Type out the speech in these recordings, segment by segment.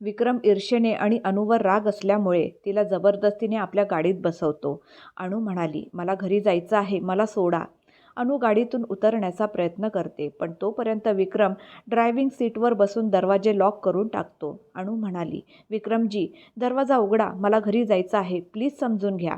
विक्रम ईर्षेने आणि अनूवर राग असल्यामुळे तिला जबरदस्तीने आपल्या गाडीत बसवतो. अणू म्हणाली, मला घरी जायचं आहे, मला सोडा. अनु गाडीतून उतरण्याचा प्रयत्न करते, पण तोपर्यंत विक्रम ड्रायव्हिंग सीटवर बसून दरवाजे लॉक करून टाकतो. अणु म्हणाली, विक्रमजी, दरवाजा उघडा, मला घरी जायचं आहे, प्लीज समजून घ्या.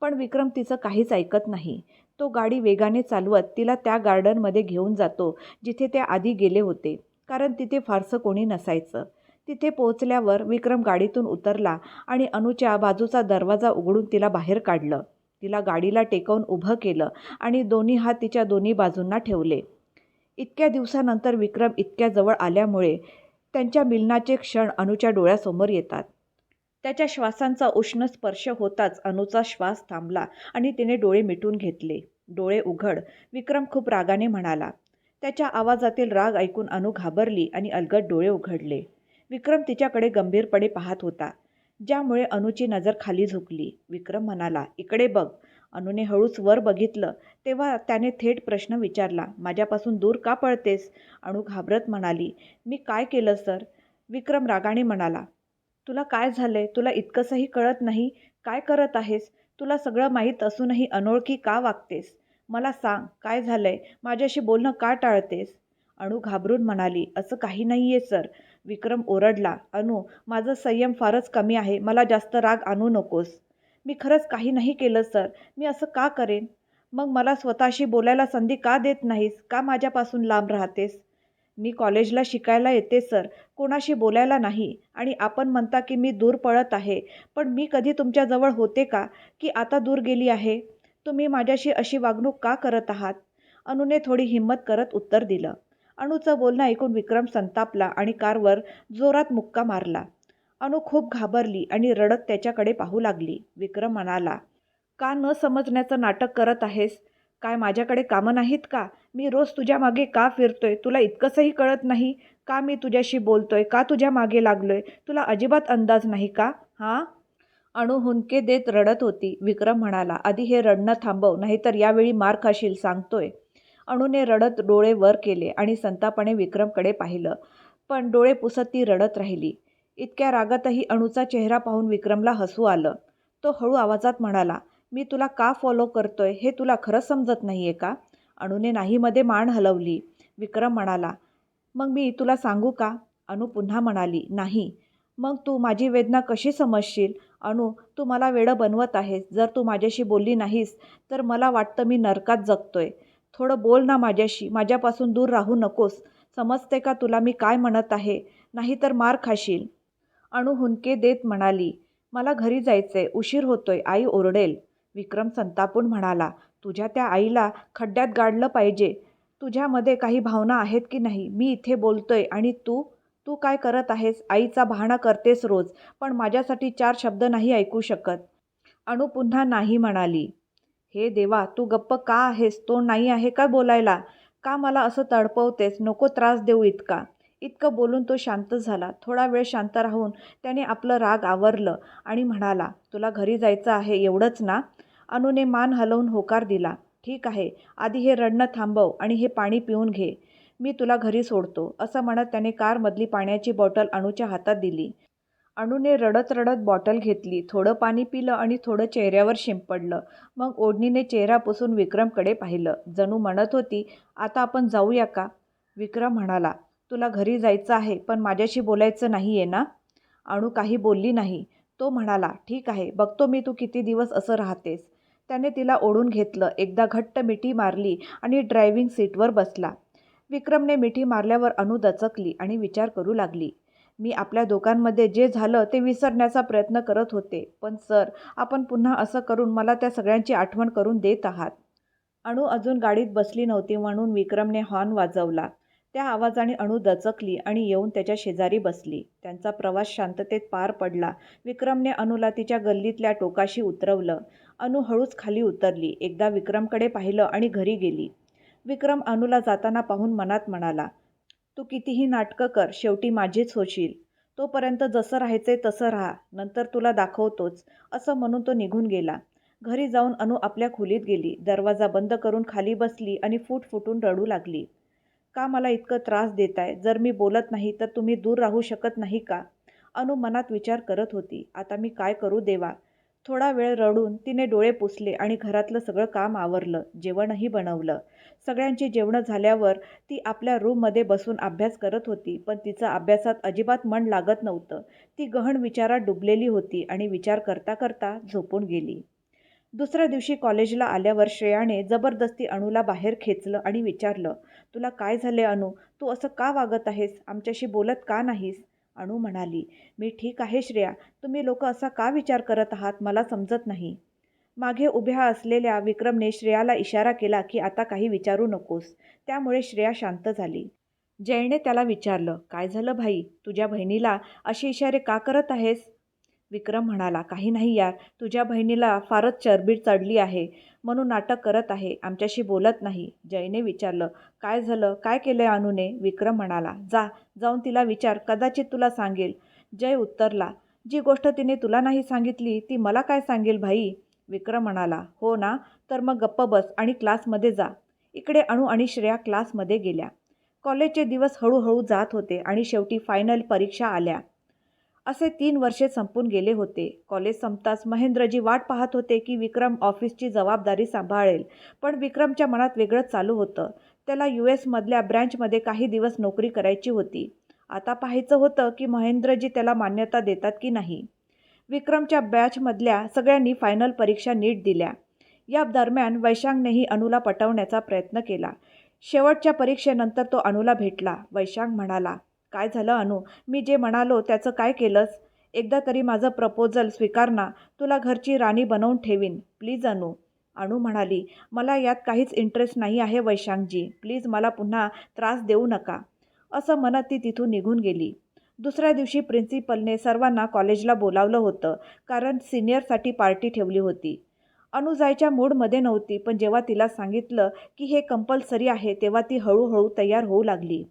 पण विक्रम तिचं काहीच ऐकत नाही. तो गाडी वेगाने चालवत तिला त्या गार्डनमध्ये घेऊन जातो जिथे ते आधी गेले होते, कारण तिथे फारसं कोणी नसायचं. तिथे पोहोचल्यावर विक्रम गाडीतून उतरला आणि अनुच्या बाजूचा दरवाजा उघडून तिला बाहेर काढलं. तिला गाडीला टेकवून उभं केलं आणि दोन्ही हात तिच्या दोन्ही बाजूंना ठेवले. इतक्या दिवसानंतर विक्रम इतक्या जवळ आल्यामुळे त्यांच्या मिलनाचे क्षण अनुच्या डोळ्यासमोर येतात. त्याच्या श्वासांचा उष्ण स्पर्श होताच अनुचा श्वास थांबला आणि तिने डोळे मिटून घेतले. डोळे उघड, विक्रम खूप रागाने म्हणाला. त्याच्या आवाजातील राग ऐकून अनु घाबरली आणि अलगद डोळे उघडले. विक्रम तिच्याकडे गंभीरपणे पाहत होता, ज्यामुळे अनुची नजर खाली झुकली. विक्रम म्हणाला, इकडे बघ. अनुने हळूच वर बघितलं तेव्हा त्याने थेट प्रश्न विचारला, माझ्यापासून दूर का पळतेस? अणू घाबरत म्हणाली, मी काय केलं सर? विक्रम रागाने म्हणाला, तुला काय झालंय? तुला इतकंसंही कळत नाही? काय करत आहेस? तुला सगळं माहीत असूनही अनोळखी का वागतेस? मला सांग, काय झालंय? माझ्याशी बोलणं का टाळतेस? अणू घाबरून म्हणाली, असं काही नाही आहे सर. विक्रम ओरडला, अनु माझं संयम फारच कमी आहे. मला जास्त राग आणू नकोस. मी खरंच काही नाही केलं सर. मी असं का करेन? मग मला स्वतःशी बोलायला संधी का देत नाहीस? का माझ्यापासून लांब राहतेस? मी कॉलेजला शिकायला येते सर, कोणाशी बोलायला नाही. आणि आपण म्हणता की मी दूर पळत आहे, पण मी कधी तुमच्याजवळ होते का, की आता दूर गेली आहे? तुम्ही माझ्याशी अशी वागणूक का करत आहात? अनुने थोडी हिंमत करत उत्तर दिलं. अणूचं बोलणं ऐकून विक्रम संतापला आणि कारवर जोरात मुक्का मारला. अणू खूप घाबरली आणि रडत त्याच्याकडे पाहू लागली. विक्रम म्हणाला, का न समजण्याचं नाटक करत आहेस? काय माझ्याकडे कामं नाहीत का? मी रोज तुझ्या मागे का फिरतोय? तुला इतकंसंही कळत नाही का मी तुझ्याशी बोलतोय, का तुझ्या मागे लागलोय? तुला अजिबात अंदाज नाही का? हां? अणू हुंदके देत रडत होती. विक्रम म्हणाला, आधी हे रडणं थांबव, नाहीतर यावेळी मार खाशील, सांगतोय. अणुने रडत डोळे वर केले आणि संतापाने विक्रमकडे पाहिलं, पण डोळे पुसत ती रडत राहिली. इतक्या रागातही अणूचा चेहरा पाहून विक्रमला हसू आलं. तो हळू आवाजात म्हणाला, मी तुला का फॉलो करतोय हे तुला खरंच समजत नाहीये का? अनूने नाहीमध्ये मान हलवली. विक्रम म्हणाला, मग मी तुला सांगू का? अनू पुन्हा म्हणाली, नाही. मग तू माझी वेदना कशी समजशील? अणू तू मला वेडं बनवत आहेस. जर तू माझ्याशी बोलली नाहीस, तर मला वाटतं मी नरकात जगतोय. थोडं बोल ना माझ्याशी. माझ्यापासून दूर राहू नकोस. समजते का तुला मी काय म्हणत आहे? नाहीतर मार खाशील. अणु हुंके देत म्हणाली, मला घरी जायचंय, उशीर होतोय, आई ओरडेल. विक्रम संतापून म्हणाला, तुझ्या त्या आईला खड्ड्यात गाडलं पाहिजे. तुझ्यामध्ये काही भावना आहेत की नाही? मी इथे बोलतोय आणि तू? तू काय करत आहेस? आईचा बहाणा करतेस रोज, पण माझ्यासाठी चार शब्द नाही ऐकू शकत. अणू पुन्हा नाही म्हणाली. हे देवा, तू गप्प का आहेस? तो नाही आहे का बोलायला? का मला असं तडपवतेस? नको त्रास देऊ इतका. इतकं बोलून तो शांत झाला. थोडा वेळ शांत राहून त्याने आपलं राग आवरलं आणि म्हणाला, तुला घरी जायचं आहे एवढंच ना? अनुने मान हलवून होकार दिला. ठीक आहे, आधी हे रडणं थांबव आणि हे पाणी पिऊन घे. मी तुला घरी सोडतो. असं म्हणत त्याने कारमधली पाण्याची बॉटल अणूच्या हातात दिली. अणूने रडत रडत बॉटल घेतली, थोडं पाणी पिलं आणि थोडं चेहऱ्यावर शिंपडलं. मग ओढणीने चेहरा पुसून विक्रमकडे पाहिलं. जणू म्हणत होती, आता आपण जाऊया का? विक्रम म्हणाला, तुला घरी जायचं आहे, पण माझ्याशी बोलायचं नाही आहे ना? अणू काही बोलली नाही. तो म्हणाला, ठीक आहे, बघतो मी तू किती दिवस असं राहतेस. त्याने तिला ओढून घेतलं, एकदा घट्ट मिठी मारली आणि ड्रायव्हिंग सीटवर बसला. विक्रमने मिठी मारल्यावर अणू दचकली आणि विचार करू लागली, मी आपल्या दोघांमध्ये जे झालं ते विसरण्याचा प्रयत्न करत होते, पण सर, आपण पुन्हा असं करून मला त्या सगळ्यांची आठवण करून देत आहात. अणू अजून गाडीत बसली नव्हती म्हणून विक्रमने हॉर्न वाजवला. त्या आवाजाने अणू दचकली आणि येऊन त्याच्या शेजारी बसली. त्यांचा प्रवास शांततेत पार पडला. विक्रमने अणूला तिच्या गल्लीतल्या टोकाशी उतरवलं. अणू हळूच खाली उतरली. एकदा विक्रमकडे पाहिलं आणि घरी गेली. विक्रम अणूला जाताना पाहून मनात म्हणाला, तू कितीही नाटकं कर, शेवटी माझीच होशील. तोपर्यंत जसं राहायचंय तसं राहा, नंतर तुला दाखवतोच. असं म्हणून तो निघून गेला. घरी जाऊन अनु आपल्या खोलीत गेली. दरवाजा बंद करून खाली बसली आणि फुटफुटून रडू लागली. का मला इतकं त्रास देताय? जर मी बोलत नाही तर तुम्ही दूर राहू शकत नाही का? अनु मनात विचार करत होती आता मी काय करू देवा थोडा वेळ रडून तिने डोळे पुसले आणि घरातलं सगळं काम आवरलं जेवणही बनवलं. सगळ्यांची जेवणं झाल्यावर ती आपल्या रूममध्ये बसून अभ्यास करत होती पण तिचं अभ्यासात अजिबात मन लागत नव्हतं. ती गहन विचारात डुबलेली होती आणि विचार करता करता झोपून गेली. दुसऱ्या दिवशी कॉलेजला आल्यावर श्रेयाने जबरदस्ती अणूला बाहेर खेचलं आणि विचारलं तुला काय झाले अनु? तू असं का वागत आहेस? आमच्याशी बोलत का नाहीस? अणू म्हणाली. मी ठीक आहे श्रेया. तुम्ही लोक असा का विचार करत आहात? मला समजत नाही. मागे उभ्या असलेल्या विक्रमने श्रेयाला इशारा केला की आता काही विचारू नकोस. त्यामुळे श्रेया शांत झाली. जयने त्याला विचारलं काय झालं भाई? तुझ्या बहिणीला असे इशारे का करत आहेस? विक्रम म्हणाला काही नाही यार तुझ्या बहिणीला फारच चरबीड चढली आहे म्हणून नाटक करत आहे आमच्याशी बोलत नाही. जयने विचारलं काय झालं? काय केलं अनुने? विक्रम म्हणाला जा जाऊन तिला विचार कदाचित तुला सांगेल. जय उत्तरला जी गोष्ट तिने तुला नाही सांगितली ती मला काय सांगेल भाई? विक्रम म्हणाला हो ना तर मग गप्प बस आणि क्लासमध्ये जा. इकडे अणू आणि श्रेया क्लासमध्ये गेल्या. कॉलेजचे दिवस हळूहळू जात होते आणि शेवटी फायनल परीक्षा आल्या. असे तीन वर्षे संपून गेले होते. कॉलेज संपताच महेंद्रजी वाट पाहत होते की विक्रम ऑफिसची जबाबदारी सांभाळेल. पण विक्रमच्या मनात वेगळंच चालू होतं. त्याला यू एसमधल्या ब्रँचमध्ये काही दिवस नोकरी करायची होती. आता पाहायचं होतं की महेंद्रजी त्याला मान्यता देतात की नाही. विक्रमच्या बॅचमधल्या सगळ्यांनी फायनल परीक्षा नीट दिल्या. या दरम्यान वैशांगनेही अणूला पटवण्याचा प्रयत्न केला. शेवटच्या परीक्षेनंतर तो अणूला भेटला. वैशांग म्हणाला काय झालं अनु? मी जे म्हणालो त्याचं काय केलंस? एकदा तरी माझं प्रपोजल स्वीकार ना. तुला घरची राणी बनवून ठेवीन. प्लीज अनु. अणू म्हणाली मला यात काहीच इंटरेस्ट नाही आहे वैशांगजी प्लीज मला पुन्हा त्रास देऊ नका. असं म्हणत ती तिथून निघून गेली. दुसऱ्या दिवशी प्रिन्सिपलने सर्वांना कॉलेजला बोलावलं होतं कारण सिनियरसाठी पार्टी ठेवली होती. अनु जायच्या मूडमध्ये नव्हती पण जेव्हा तिला सांगितलं की हे कंपल्सरी आहे तेव्हा ती हळूहळू तयार होऊ लागली.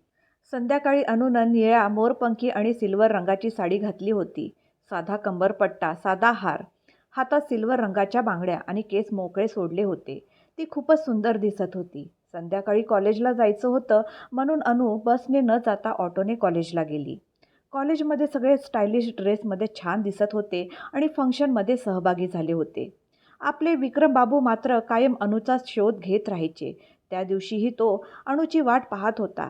संध्याकाळी अनुनं निळ्या मोरपंखी आणि सिल्वर रंगाची साडी घातली होती. साधा कंबरपट्टा साधा हार. हातात सिल्वर रंगाच्या बांगड्या आणि केस मोकळे सोडले होते. ती खूपच सुंदर दिसत होती. संध्याकाळी कॉलेजला जायचं होतं म्हणून अनु बसने न जाता ऑटोने कॉलेजला गेली. कॉलेजमध्ये सगळे स्टायलिश ड्रेसमध्ये छान दिसत होते आणि फंक्शनमध्ये सहभागी झाले होते. आपले विक्रम बाबू मात्र कायम अनुचा शोध घेत राहायचे. त्या दिवशीही तो अणूची वाट पाहत होता.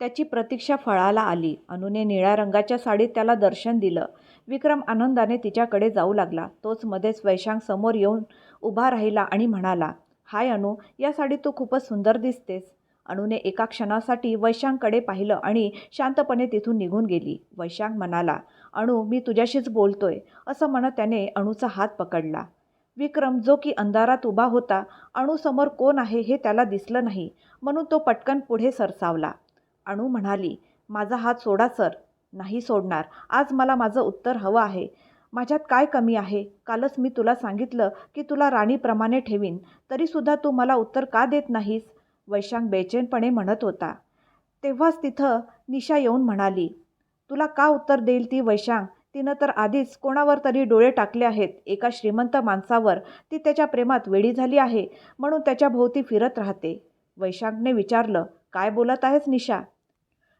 त्याची प्रतीक्षा फळाला आली. अनुने निळ्या रंगाच्या साडीत त्याला दर्शन दिलं. विक्रम आनंदाने तिच्याकडे जाऊ लागला. तोच मध्येच वैशांग समोर येऊन उभा राहिला आणि म्हणाला हाय अनु या साडीत तू खूपच सुंदर दिसतेस. अनुने एका क्षणासाठी वैशांगकडे पाहिलं आणि शांतपणे तिथून निघून गेली. वैशांग म्हणाला अणू मी तुझ्याशीच बोलतोय असं म्हणत त्याने अणूचा हात पकडला. विक्रम जो की अंधारात उभा होता अणूसमोर कोण आहे हे त्याला दिसलं नाही म्हणून तो पटकन पुढे सरसावला. अणू म्हणाली माझा हात सोडा सर. नाही सोडणार. आज मला माझं उत्तर हवं आहे. माझ्यात काय कमी आहे? कालच मी तुला सांगितलं की तुला राणीप्रमाणे ठेवीन. तरीसुद्धा तू मला उत्तर का देत नाहीस? वैशांग बेचैनपणे म्हणत होता. तेव्हाच तिथं निशा येऊन म्हणाली तुला का उत्तर देईल ती वैशांग तिनं तर आधीच कोणावर तरी डोळे टाकले आहेत एका श्रीमंत माणसावर. ती त्याच्या प्रेमात वेडी झाली आहे म्हणून त्याच्या भोवती फिरत राहते. वैशांगने विचारलं काय बोलत आहेस निशा?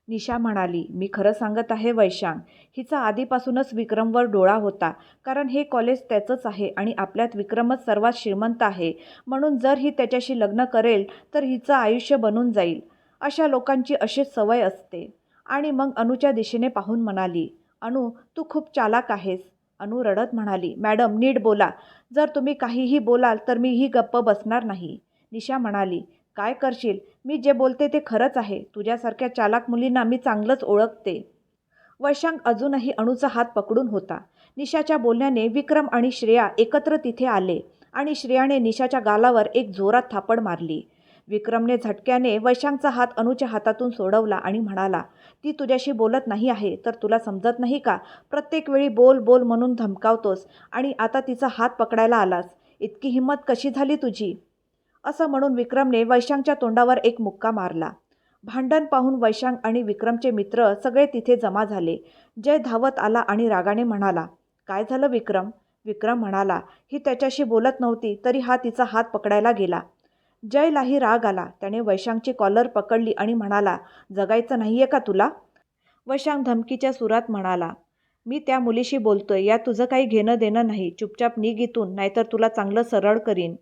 निशा म्हणाली मी खरं सांगत आहे वैशांग हिचा आधीपासूनच विक्रमवर डोळा होता कारण हे कॉलेज त्याचंच आहे आणि आपल्यात विक्रमच सर्वात श्रीमंत आहे. म्हणून जर ही त्याच्याशी लग्न करेल तर हिचं आयुष्य बनून जाईल. अशा लोकांची अशीच सवय असते. आणि मग अनुच्या दिशेने पाहून म्हणाली अनु तू खूप चालाक आहेस. अनु रडत म्हणाली मॅडम नीट बोला. जर तुम्ही काहीही बोलाल तर मी ही गप्प बसणार नाही. निशा म्हणाली काय करशील? मी जे बोलते ते खरंच आहे. तुझ्यासारख्या चालाक मुलींना मी चांगलंच ओळखते. वैशांक अजूनही अणूचा हात पकडून होता. निशाच्या बोलण्याने विक्रम आणि श्रेया एकत्र तिथे आले आणि श्रेयाने निशाच्या गालावर एक जोरात थापड मारली. विक्रमने झटक्याने वैशांकचा हात अणूच्या हातातून सोडवला आणि म्हणाला ती तुझ्याशी बोलत नाही आहे तर तुला समजत नाही का? प्रत्येक वेळी बोल बोल म्हणून धमकावतोस आणि आता तिचा हात पकडायला आलास. इतकी हिंमत कशी झाली तुझी? असं म्हणून विक्रमने वैशांगच्या तोंडावर एक मुक्का मारला. भांडण पाहून वैशांग आणि विक्रमचे मित्र सगळे तिथे जमा झाले. जय धावत आला आणि रागाने म्हणाला काय झालं विक्रम? विक्रम म्हणाला ही त्याच्याशी बोलत नव्हती तरी हा तिचा हात पकडायला गेला. जयलाही राग आला. त्याने वैशांगची कॉलर पकडली आणि म्हणाला जगायचं नाही आहे का तुला? वैशांग धमकीच्या सुरात म्हणाला मी त्या मुलीशी बोलतोय या तुझं काही घेणं देणं नाही. चुपचाप निघ इथून नाहीतर तुला चांगलं सरळ करीन.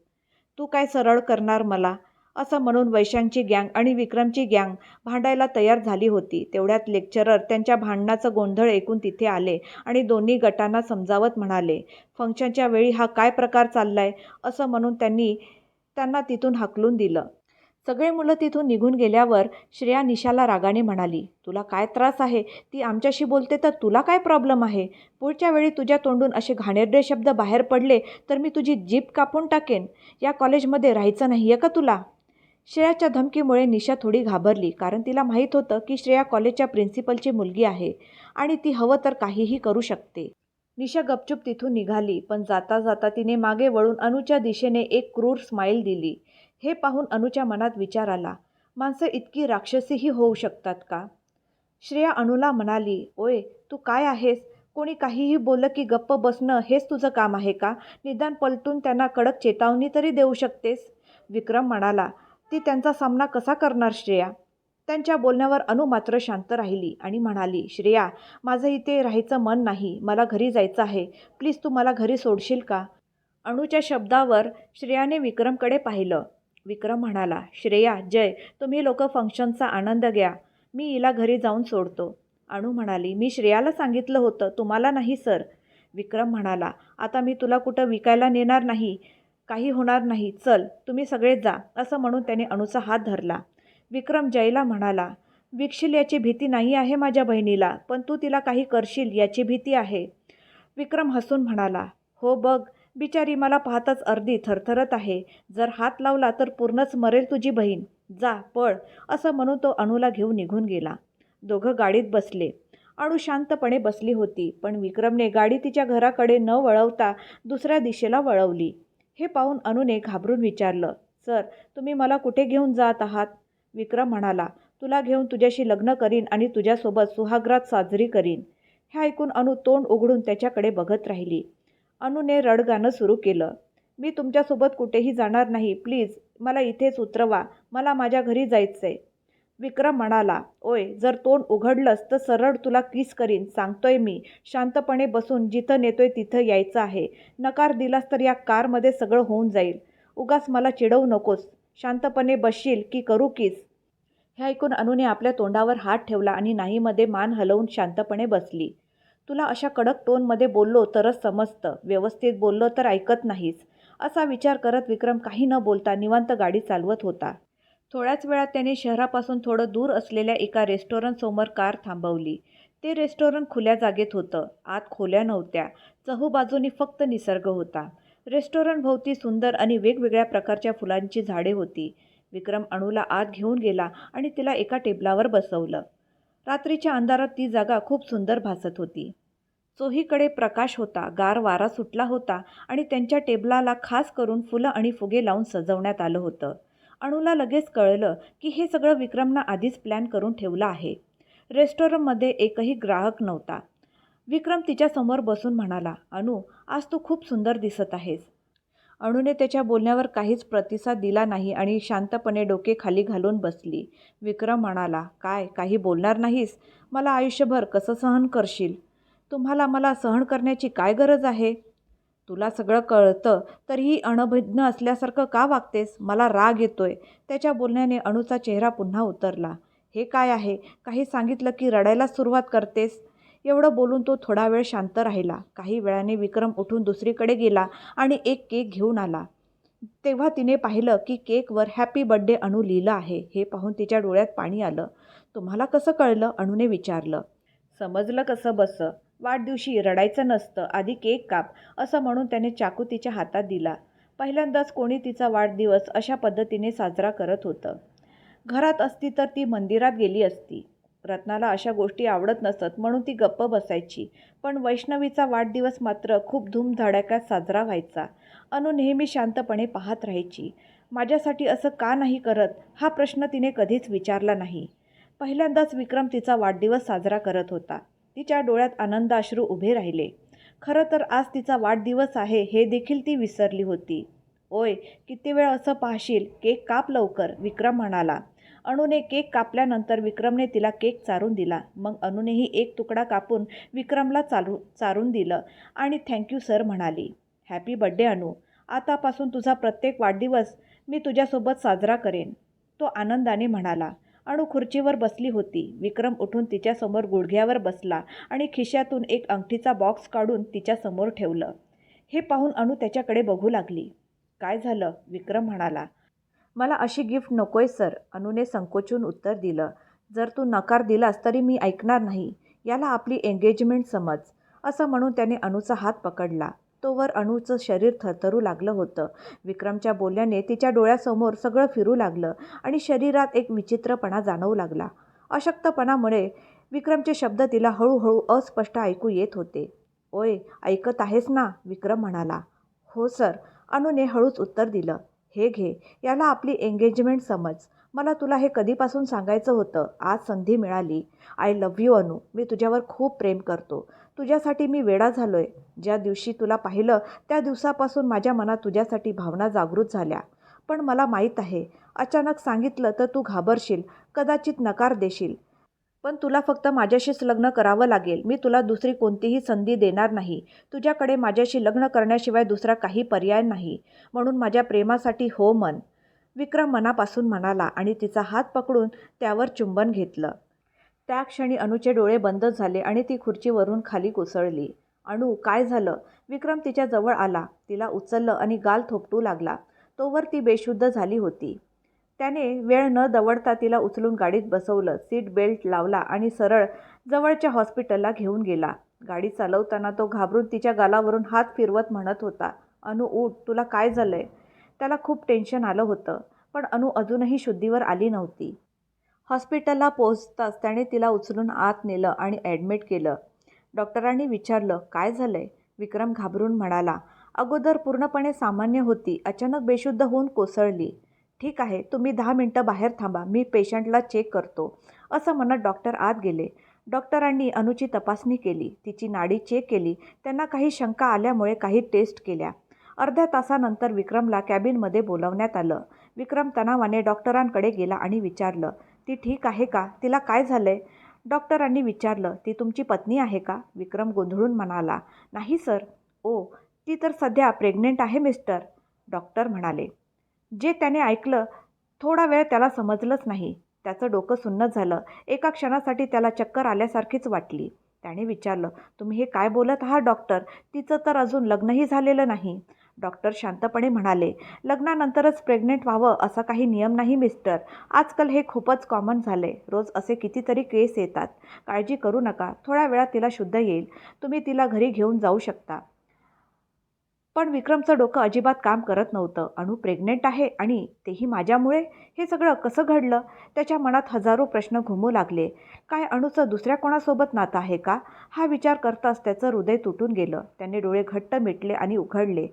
तू काय सरळ करणार मला? असं म्हणून वैशांची गँग आणि विक्रमची गँग भांडायला तयार झाली होती. तेवढ्यात लेक्चरर त्यांच्या भांडणाचं गोंधळ ऐकून तिथे आले आणि दोन्ही गटांना समजावत म्हणाले फंक्शनच्या वेळी हा काय प्रकार चाललाय? असं म्हणून त्यांनी त्यांना तिथून हाकलून दिलं. सगळे मुलं तिथून निघून गेल्यावर श्रेया निशाला रागाने म्हणाली तुला काय त्रास आहे? ती आमच्याशी बोलते तर तुला काय प्रॉब्लेम आहे? पुढच्या वेळी तुझ्या तोंडून असे घाणेरडे शब्द बाहेर पडले तर मी तुझी जीप कापून टाकेन. या कॉलेजमध्ये राहायचं नाही आहे का तुला? श्रेयाच्या धमकीमुळे निशा थोडी घाबरली कारण तिला माहीत होतं की श्रेया कॉलेजच्या प्रिन्सिपलची मुलगी आहे आणि ती हवं तर काहीही करू शकते. निशा गपचूप तिथून निघाली पण जाता जाता तिने मागे वळून अनुच्या दिशेने एक क्रूर स्माईल दिली. हे पाहून अनुच्या मनात विचार आला माणसं इतकी राक्षसीही होऊ शकतात का? श्रेया अणूला म्हणाली ओय तू काय आहेस? कोणी काहीही बोललं की गप्प बसणं हेच तुझं काम आहे का? निदान पलटून त्यांना कडक चेतावणी तरी देऊ शकतेस? विक्रम म्हणाला ती त्यांचा सामना कसा करणार श्रेया? त्यांच्या बोलण्यावर अनु मात्र शांत राहिली आणि म्हणाली श्रेया माझं इथे राहायचं मन नाही मला घरी जायचं आहे. प्लीज तू मला घरी सोडशील का? अणूच्या शब्दावर श्रेयाने विक्रमकडे पाहिलं. विक्रम म्हणाला श्रेया जय तुम्ही लोक फंक्शनचा आनंद घ्या. मी हिला घरी जाऊन सोडतो. अणू म्हणाली मी श्रेयाला सांगितलं होतं तुम्हाला नाही सर. विक्रम म्हणाला आता मी तुला कुठं विकायला नेणार नाही काही होणार नाही चल तुम्ही सगळेच जा असं म्हणून त्याने अणूचा हात धरला. विक्रम जयला म्हणाला विकशील याची भीती नाही आहे माझ्या बहिणीला पण तू तिला काही करशील याची भीती आहे. विक्रम हसून म्हणाला हो बघ बिचारी मला पाहताच अर्धी थरथरत आहे. जर हात लावला तर पूर्णच मरेल तुझी बहीण. जा पळ असं म्हणून तो अणूला घेऊन निघून गेला. दोघं गाडीत बसले. अणू शांतपणे बसली होती पण विक्रमने गाडी तिच्या घराकडे न वळवता दुसऱ्या दिशेला वळवली. हे पाहून अणूने घाबरून विचारलं सर तुम्ही मला कुठे घेऊन जात आहात? विक्रम म्हणाला तुला घेऊन तुझ्याशी लग्न करीन आणि तुझ्यासोबत सुहाग्रात साजरी करीन. हे ऐकून अनु तोंड उघडून त्याच्याकडे बघत राहिली. अनुने रडगाणं सुरू केलं. मी तुमच्यासोबत कुठेही जाणार नाही. प्लीज मला इथेच उतरवा. मला माझ्या घरी जायचं आहे विक्रम म्हणाला ओय जर तोंड उघडलंस तर सरळ तुला किस करीन? सांगतोय मी. शांतपणे बसून जिथं नेतोय तिथं यायचं आहे. नकार दिलास तर या कारमध्ये सगळं होऊन जाईल. उगाच मला चिडवू नकोस. शांतपणे बसशील की करू किस? हे ऐकून अनुने आपल्या तोंडावर हात ठेवला आणि नाहीमध्ये मान हलवून शांतपणे बसली. तुला अशा कडक टोनमध्ये बोललो तरच समजतं. व्यवस्थित बोललो तर ऐकत नाहीस. असा विचार करत विक्रम काही न बोलता निवांत गाडी चालवत होता. थोड्याच वेळात त्याने शहरापासून थोडं दूर असलेल्या एका रेस्टॉरंटसमोर कार थांबवली. ते रेस्टॉरंट खुल्या जागेत होतं. आत खोल्या नव्हत्या. चहूबाजूनी फक्त निसर्ग होता. रेस्टॉरंटभोवती सुंदर आणि वेगवेगळ्या प्रकारच्या फुलांची झाडे होती. विक्रम अणूला आत घेऊन गेला आणि तिला एका टेबलावर बसवलं. रात्रीच्या अंधारात ती जागा खूप सुंदर भासत होती. चोहीकडे प्रकाश होता गार वारा सुटला होता आणि त्यांच्या टेबलाला खास करून फुलं आणि फुगे लावून सजवण्यात आलं होतं. अणूला लगेच कळलं की हे सगळं विक्रमनं आधीच प्लॅन करून ठेवलं आहे. रेस्टॉरंटमध्ये एकही ग्राहक नव्हता. विक्रम तिच्यासमोर बसून म्हणाला अनु आज तू खूप सुंदर दिसत आहेस. अणूने त्याच्या बोलण्यावर काहीच प्रतिसाद दिला नाही आणि शांतपणे डोके खाली घालून बसली. विक्रम म्हणाला काय काही बोलणार नाहीस? मला आयुष्यभर कसं सहन करशील? तुम्हाला मला सहन करण्याची काय गरज आहे? तुला सगळं कळतं तरीही अणभिज्ञ असल्यासारखं का वागतेस? मला राग येतोय. त्याच्या बोलण्याने अणूचा चेहरा पुन्हा उतरला. हे काय आहे? काही सांगितलं की रडायला सुरुवात करतेस? एवढं बोलून तो थोडा वेळ शांत राहिला. काही वेळाने विक्रम उठून दुसरीकडे गेला आणि एक केक घेऊन आला. तेव्हा तिने पाहिलं की केकवर हॅपी बड्डे अणू लिहिलं आहे. हे पाहून तिच्या डोळ्यात पाणी आलं. तुम्हाला कसं कळलं? अणूने विचारलं. समजलं कसं बसं? वाढदिवशी रडायचं नसतं. आधी केक काप असं म्हणून त्याने चाकू तिच्या हातात दिला. पहिल्यांदाच कोणी तिचा वाढदिवस अशा पद्धतीने साजरा करत होतं. घरात असती तर ती मंदिरात गेली असती. रत्नाला अशा गोष्टी आवडत नसत म्हणून ती गप्प बसायची. पण वैष्णवीचा वाढदिवस मात्र खूप धूमधडाक्यात साजरा व्हायचा. अनु नेहमी शांतपणे पाहत राहायची. माझ्यासाठी असं का नाही करत? हा प्रश्न तिने कधीच विचारला नाही. पहिल्यांदाच विक्रम तिचा वाढदिवस साजरा करत होता. तिच्या डोळ्यात आनंदाश्रू उभे राहिले. खरं तर आज तिचा वाढदिवस आहे हे देखील ती विसरली होती. ओय किती वेळ असं पाहशील? केक काप लवकर विक्रम म्हणाला. अणूने केक कापल्यानंतर विक्रमने तिला केक चारून दिला. मग अणूनेही एक तुकडा कापून विक्रमला चालू चारून दिलं आणि थँक्यू सर म्हणाली. Happy birthday Anu. आतापासून तुझा प्रत्येक वाढदिवस मी तुझ्यासोबत साजरा करेन. तो आनंदाने म्हणाला. अणू खुर्चीवर बसली होती. विक्रम उठून तिच्यासमोर गुडघ्यावर बसला आणि खिशातून एक अंगठीचा बॉक्स काढून तिच्यासमोर ठेवलं. हे पाहून अणू त्याच्याकडे बघू लागली. काय झालं? विक्रम म्हणाला. मला अशी गिफ्ट नकोय सर. अनुने संकोचून उत्तर दिलं. जर तू नकार दिलास तरी मी ऐकणार नाही. याला आपली एंगेजमेंट समज. असं म्हणून त्याने अणूचा हात पकडला. तोवर अणूचं शरीर थरथरू लागलं होतं. विक्रमच्या बोलण्याने तिच्या डोळ्यासमोर सगळं फिरू लागलं आणि शरीरात एक विचित्रपणा जाणवू लागला. अशक्तपणामुळे विक्रमचे शब्द तिला हळूहळू अस्पष्ट ऐकू येत होते. ओय ऐकत आहेस ना? विक्रम म्हणाला. हो सर. अणूने हळूच उत्तर दिलं. हे घे याला आपली एंगेजमेंट समज. मला तुला हे कधीपासून सांगायचं होतं? आज संधी मिळाली. आय लव्ह यू अनु. मी तुझ्यावर खूप प्रेम करतो. तुझ्यासाठी मी वेडा झालो आहे ज्या दिवशी तुला पाहिलं त्या दिवसापासून माझ्या मनात तुझ्यासाठी भावना जागृत झाल्या. पण मला माहीत आहे अचानक सांगितलं तर तू घाबरशील कदाचित नकार देशील. पण तुला फक्त माझ्याशीच लग्न करावं लागेल. मी तुला दुसरी कोणतीही संधी देणार नाही. तुझ्याकडे माझ्याशी लग्न करण्याशिवाय दुसरा काही पर्याय नाही. म्हणून माझ्या प्रेमासाठी हो मन. विक्रम मनापासून म्हणाला आणि तिचा हात पकडून त्यावर चुंबन घेतलं. त्या क्षणी अणूचे डोळे बंद झाले आणि ती खुर्चीवरून खाली कोसळली. अणू काय झालं? विक्रम तिच्या जवळ आला. तिला उचललं आणि गाल थोपटू लागला. तोवर ती बेशुद्ध झाली होती. त्याने वेळ न दवडता तिला उचलून गाडीत बसवलं सीट बेल्ट लावला आणि सरळ जवळच्या हॉस्पिटलला घेऊन गेला. गाडी चालवताना तो घाबरून तिच्या गालावरून हात फिरवत म्हणत होता अनु उठ तुला काय झालं आहे त्याला खूप टेन्शन आलं होतं पण अनु अजूनही शुद्धीवर आली नव्हती. हॉस्पिटलला पोहोचताच त्याने तिला उचलून आत नेलं आणि ॲडमिट केलं. डॉक्टरांनी विचारलं काय झालं आहे विक्रम घाबरून म्हणाला अगोदर पूर्णपणे सामान्य होती अचानक बेशुद्ध होऊन कोसळली. ठीक आहे तुम्ही दहा मिनटं बाहेर थांबा मी पेशंटला चेक करतो. असं म्हणत डॉक्टर आत गेले. डॉक्टरांनी अनुची तपासणी केली. तिची नाडी चेक केली. त्यांना काही शंका आल्यामुळे काही टेस्ट केल्या. अर्ध्या तासानंतर विक्रमला कॅबिनमध्ये बोलवण्यात आलं. विक्रम तणावाने डॉक्टरांकडे गेला आणि विचारलं ती ठीक आहे का? तिला काय झालं आहे डॉक्टरांनी विचारलं ती तुमची पत्नी आहे का? विक्रम गोंधळून म्हणाला नाही सर. ओ ती तर सध्या प्रेग्नेंट आहे मिस्टर. डॉक्टर म्हणाले जे त्याने ऐकलं थोडा वेळ त्याला समजलंच नाही. त्याचं डोकं सुन्न झालं. एका क्षणासाठी त्याला चक्कर आल्यासारखीच वाटली. त्याने विचारलं तुम्ही हे काय बोलत आहात डॉक्टर? तिचं तर अजून लग्नही झालेलं नाही. डॉक्टर शांतपणे म्हणाले लग्नानंतरच प्रेग्नेंट व्हावं असा काही नियम नाही मिस्टर. आजकाल हे खूपच कॉमन झाले रोज असे कितीतरी केस येतात. काळजी करू नका. थोड्या वेळात तिला शुद्ध येईल. तुम्ही तिला घरी घेऊन जाऊ शकता. पण विक्रमचं डोकं अजिबात काम करत नव्हतं. अणू प्रेग्नेंट आहे आणि तेही माझ्यामुळे? हे सगळं कसं घडलं? त्याच्या मनात हजारो प्रश्न घुमू लागले. काय अणूचं दुसऱ्या कोणासोबत नातं आहे का? हा विचार करताच त्याचं हृदय तुटून गेलं. त्याने डोळे घट्ट मिटले आणि उघडले.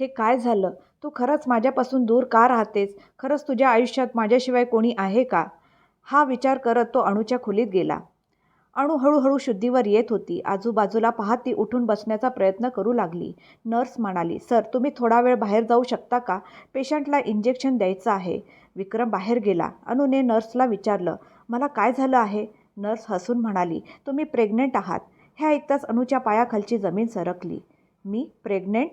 हे काय झालं? तू खरंच माझ्यापासून दूर का राहतेस? खरंच तुझ्या आयुष्यात माझ्याशिवाय कोणी आहे का? हा विचार करत तो अणूच्या खोलीत गेला. अणू हळूहळू शुद्धीवर येत होती. आजूबाजूला पाहत ती उठून बसण्याचा प्रयत्न करू लागली. नर्स म्हणाली सर तुम्ही थोडा वेळ बाहेर जाऊ शकता का? पेशंटला इंजेक्शन द्यायचं आहे. विक्रम बाहेर गेला. अनुने नर्सला विचारलं मला काय झालं आहे? नर्स हसून म्हणाली तुम्ही प्रेग्नेंट आहात. हे ऐकताच अनुच्या पायाखालची जमीन सरकली. मी प्रेग्नेंट?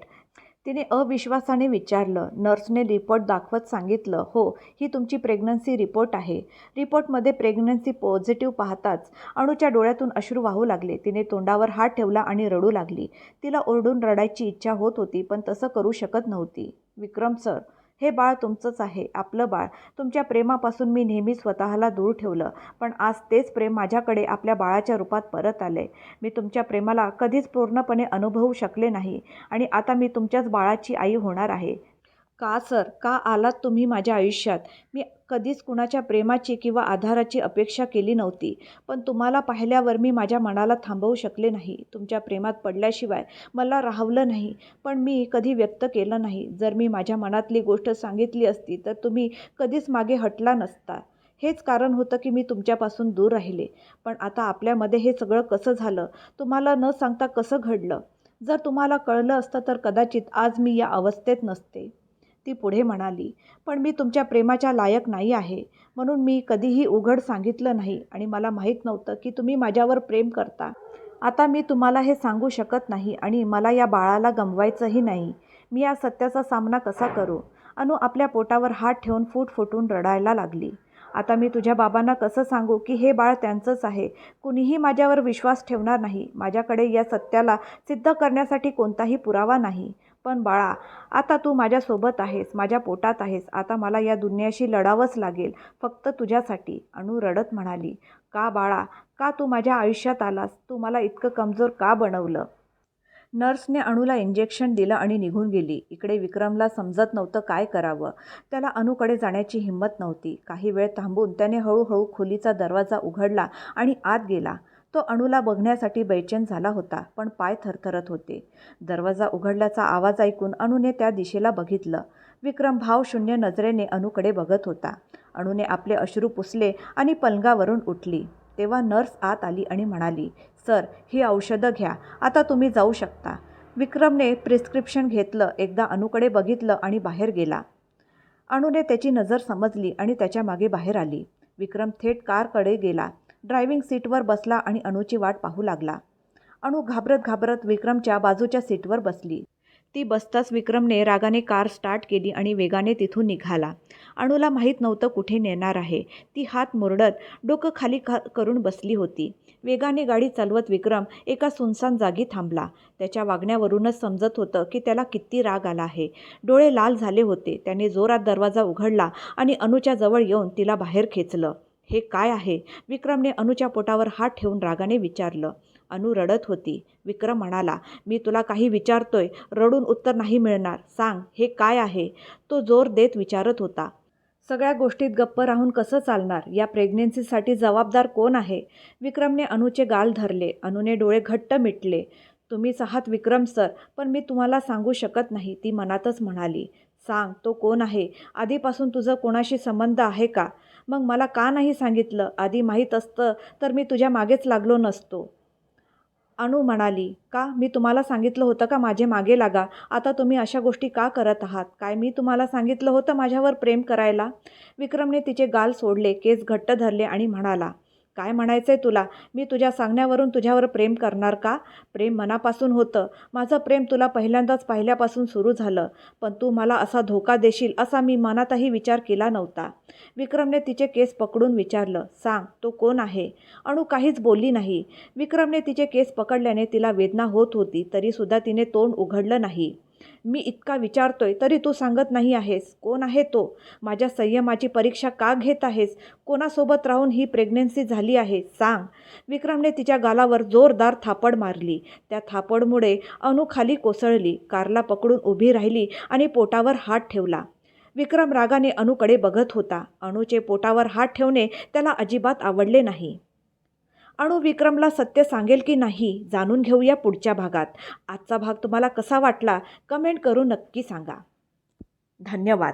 तिने अविश्वासाने विचारलं नर्सने रिपोर्ट दाखवत सांगितलं हो ही तुमची प्रेग्नन्सी रिपोर्ट आहे. रिपोर्टमध्ये प्रेग्नन्सी पॉझिटिव्ह पाहताच अणूच्या डोळ्यातून अश्रू वाहू लागले. तिने तोंडावर हात ठेवला आणि रडू लागली. तिला ओरडून रडायची इच्छा होत होती पण तसं करू शकत नव्हती. विक्रम सर हे बाळ तुमचंच आहे आपलं बाळ. तुमच्या प्रेमापासून मी नेहमी स्वतःला दूर ठेवलं पण आज तेच प्रेम माझ्याकडे आपल्या बाळाच्या रूपात परत आले. मी तुमच्या प्रेमाला कधीच पूर्णपणे अनुभवू शकले नाही आणि आता मी तुमच्याच बाळाची आई होणार आहे. का सर? का आलात तुम्ही माझ्या आयुष्यात? मी कधीच कुणाच्या प्रेमाची किंवा आधाराची अपेक्षा केली नव्हती. पण तुम्हाला पाहिल्यावर मी माझ्या मनाला थांबवू शकले नाही. तुमच्या प्रेमात पडल्याशिवाय मला राहवलं नाही. पण मी कधी व्यक्त केलं नाही. जर मी माझ्या मनातली गोष्ट सांगितली असती तर तुम्ही कधीच मागे हटला नसता. हेच कारण होतं की मी तुमच्यापासून दूर राहिले. पण आता आपल्यामध्ये हे सगळं कसं झालं? तुम्हाला न सांगता कसं घडलं? जर तुम्हाला कळलं असतं तर कदाचित आज मी या अवस्थेत नसते. ती पुढे म्हणाली पण मी तुमच्या प्रेमाच्या लायक नाही आहे. म्हणून मी कधीही उघड सांगितलं नाही आणि मला माहीत नव्हतं की तुम्ही माझ्यावर प्रेम करता. आता मी तुम्हाला हे सांगू शकत नाही आणि मला या बाळाला गमवायचंही नाही. मी या सत्याचा सामना कसा करू? अनु आपल्या पोटावर हात ठेवून फूट फुटून रडायला लागली. आता मी तुझ्या बाबांना कसं सांगू की हे बाळ त्यांचंच आहे? कुणीही माझ्यावर विश्वास ठेवणार नाही. माझ्याकडे या सत्याला सिद्ध करण्यासाठी कोणताही पुरावा नाही. पण बाळा आता तू माझ्यासोबत आहेस माझ्या पोटात आहेस आता मला या दुनियाशी लढावंच लागेल फक्त तुझ्यासाठी. अणू रडत म्हणाली. का बाळा का तू माझ्या आयुष्यात आलास? तू मला इतकं कमजोर का बनवलं? नर्सने अणूला इंजेक्शन दिलं आणि निघून गेली. इकडे विक्रमला समजत नव्हतं काय करावं. त्याला अणूकडे जाण्याची हिंमत नव्हती. काही वेळ थांबून त्याने हळूहळू खोलीचा दरवाजा उघडला आणि आत गेला. तो अणूला बघण्यासाठी बैचेन झाला होता पण पाय थरथरत होते. दरवाजा उघडल्याचा आवाज ऐकून अणूने त्या दिशेला बघितलं. विक्रम भावशून्य नजरेने अणूकडे बघत होता. अणूने आपले अश्रू पुसले आणि पलंगावरून उठली. तेव्हा नर्स आत आली आणि म्हणाली सर ही औषधं घ्या. आता तुम्ही जाऊ शकता. विक्रमने प्रिस्क्रिप्शन घेतलं एकदा अणूकडे बघितलं आणि बाहेर गेला. अणूने त्याची नजर समजली आणि त्याच्यामागे बाहेर आली. विक्रम थेट कारकडे गेला. ड्रायव्हिंग सीटवर बसला आणि अणूची वाट पाहू लागला. अणू घाबरत घाबरत विक्रमच्या बाजूच्या सीटवर बसली. ती बसताच विक्रमने रागाने कार स्टार्ट केली आणि वेगाने तिथून निघाला. अणूला माहीत नव्हतं कुठे नेणार आहे. ती हात मुरडत डोकं खाली खा करून बसली होती. वेगाने गाडी चालवत विक्रम एका सुनसान जागी थांबला. त्याच्या वागण्यावरूनच समजत होतं की त्याला किती राग आला आहे. डोळे लाल झाले होते. त्याने जोरात दरवाजा उघडला आणि अणूच्या जवळ येऊन तिला बाहेर खेचलं. हे काय आहे? विक्रमने अनुच्या पोटावर हात ठेवून रागाने विचारलं. अनु रडत होती. विक्रम म्हणाला मी तुला काही विचारतोय. रडून उत्तर नाही मिळणार. सांग हे काय आहे? तो जोर देत विचारत होता. सगळ्या गोष्टीत गप्प राहून कसं चालणार? या प्रेग्नेन्सीसाठी जबाबदार कोण आहे? विक्रमने अनूचे गाल धरले. अनूने डोळे घट्ट मिटले. तुम्हीच आहात विक्रम सर पण मी तुम्हाला सांगू शकत नाही ती मनातच म्हणाली. सांग तो कोण आहे? आधीपासून तुझं कोणाशी संबंध आहे का? मग मला का नाही सांगितलं? आधी माहीत असतं तर मी तुझ्या मागेच लागलो नसतो. अणू म्हणाली का? मी तुम्हाला सांगितलं होतं का माझे मागे लागा? आता तुम्ही अशा गोष्टी का करत आहात? काय मी तुम्हाला सांगितलं होतं माझ्यावर प्रेम करायला? विक्रमने तिचे गाल सोडले केस घट्ट धरले आणि म्हणाला काय म्हणायचं आहे तुला? मी तुझ्या सांगण्यावरून तुझ्यावर प्रेम करणार का? प्रेम मनापासून होतं. माझं प्रेम तुला पहिल्यांदाच पाहिल्यापासून सुरू झालं. पण तू मला असा धोका देशील असा मी मनातही विचार केला नव्हता. विक्रमने तिचे केस पकडून विचारलं सांग तो कोण आहे? अणू काहीच बोलली नाही. विक्रमने तिचे केस पकडल्याने तिला वेदना होत होती तरीसुद्धा तिने तोंड उघडलं नाही. मी इतका विचारतोय तरी तू सांगत नाही आहेस. कोण आहे तो? माझ्या संयमाची परीक्षा का घेत आहेस? कोणासोबत राहून ही प्रेग्नेन्सी झाली आहे? सांग. विक्रमने तिच्या गालावर जोरदार थापड मारली. त्या थापडमुळे अनु खाली कोसळली कारला पकडून उभी राहिली आणि पोटावर हात ठेवला. विक्रम रागाने अणूकडे बघत होता. अणूचे पोटावर हात ठेवणे त्याला अजिबात आवडले नाही. अणू विक्रमला सत्य सांगेल की नाही जाणून घेऊया पुढच्या भागात. आजचा भाग तुम्हाला कसा वाटला कमेंट करून नक्की सांगा. धन्यवाद.